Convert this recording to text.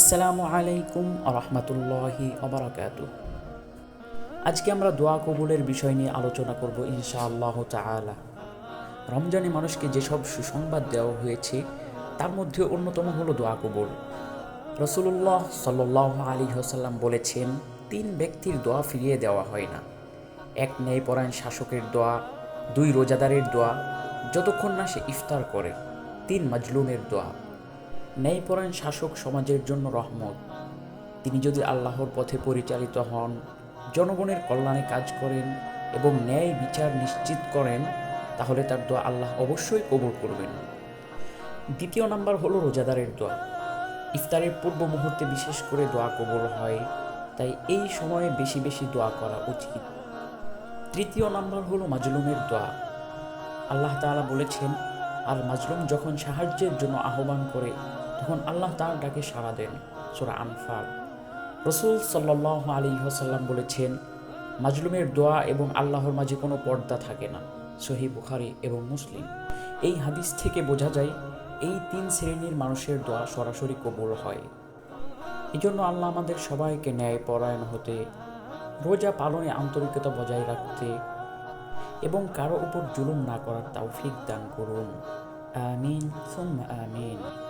আসসালামু আলাইকুম রহমতুল্লাহি অবরাকাত আজকে আমরা দোয়া কবুলের বিষয় নিয়ে আলোচনা করব ইনশাআল্লাহ তাআলা। রমজানে মানুষকে যেসব সুসংবাদ দেওয়া হয়েছে, তার মধ্যে অন্যতম হলো দোয়া কবুল। রসুল্লাহ সাল্লাহ আলী হোসাল্লাম বলেছেন, তিন ব্যক্তির দোয়া ফিরিয়ে দেওয়া হয় না। এক ন্যায়পরায়ণ শাসকের দোয়া, দুই রোজাদারের দোয়া, যতক্ষণ না সে ইফতার করে, তিন মাজলুমের দোয়া। ন্যায়পরায়ণ শাসক সমাজের জন্য রহমত। তিনি যদি আল্লাহর পথে পরিচালিত হন, জনগণের কল্যাণে কাজ করেন এবং ন্যায় বিচার নিশ্চিত করেন, তাহলে তার দোয়া আল্লাহ অবশ্যই কবর করবেন। দ্বিতীয় নাম্বার হলো রোজাদারের দোয়া। ইফতারের পূর্ব মুহূর্তে বিশেষ করে দোয়া কবর হয়, তাই এই সময়ে বেশি বেশি দোয়া করা উচিত। তৃতীয় নাম্বার হলো মাজলুমের দোয়া। আল্লাহ তাআলা বলেছেন আর মাজলুম যখন সাহায্যের জন্য আহ্বান করে, তখন আল্লাহ তার ডাকে সাড়া দেন, সোরা আনফাল। রসুল সাল্লাহ আলী হাসাল্লাম বলেছেন, মাজলুমের দোয়া এবং আল্লাহর মাঝে কোনো পর্দা থাকে না সহি বুখারি এবং মুসলিম। এই হাদিস থেকে বোঝা যায়, এই তিন শ্রেণির মানুষের দোয়া সরাসরি কবুল হয়। এই জন্য আল্লাহ আমাদের সবাইকে ন্যায় পরায়ণ হতে, রোজা পালনে আন্তরিকতা বজায় রাখতে এবং কারও উপর জুলুম না করার তৌফিক দান করুন। আমিন সুম্মা আমিন।